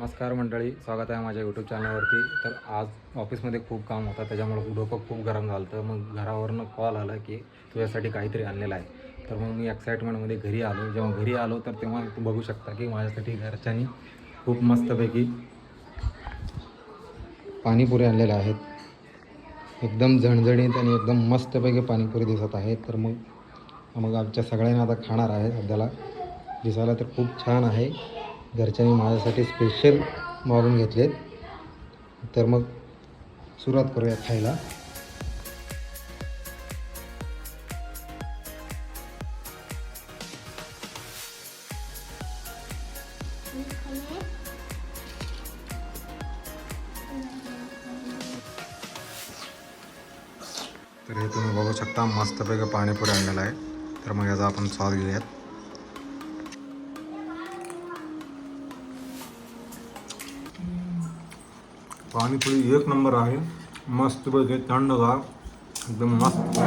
नमस्कार मंडळी स्वागत आहे माझ्या यूट्यूब चॅनलवरती तर आज ऑफिसमध्ये खूप काम होतं त्याच्यामुळे डोकं खूप गरम झालं होतं. मग घरावरनं कॉल आला की तुझ्यासाठी काहीतरी आणलेलं आहे. तर मग मी एक्साइटमेंटमध्ये घरी आलो. जेव्हा घरी आलो तर तेव्हा तू बघू शकता की माझ्यासाठी घरच्यांनी खूप मस्तपैकी पाणीपुरी आणलेल्या आहेत. एकदम झणझणीत आणि एकदम मस्तपैकी पाणीपुरी दिसत आहे तर मग मग आमच्या सगळ्यांना आता खाणार आहे सध्याला दिसायला तर खूप छान आहे. घरच्यांनी माझ्यासाठी स्पेशल मागून घेतले. तर मग सुरुवात करूया खायला. तर हे तुम्ही बघू शकता मस्तपैकी पाणीपुरी आणलेलं आहे. तर मग याचा आपण स्वाद घेऊयात. पाणीपुरी एक नंबर आहे मस्त पैकी थंडगार एकदम मस्त।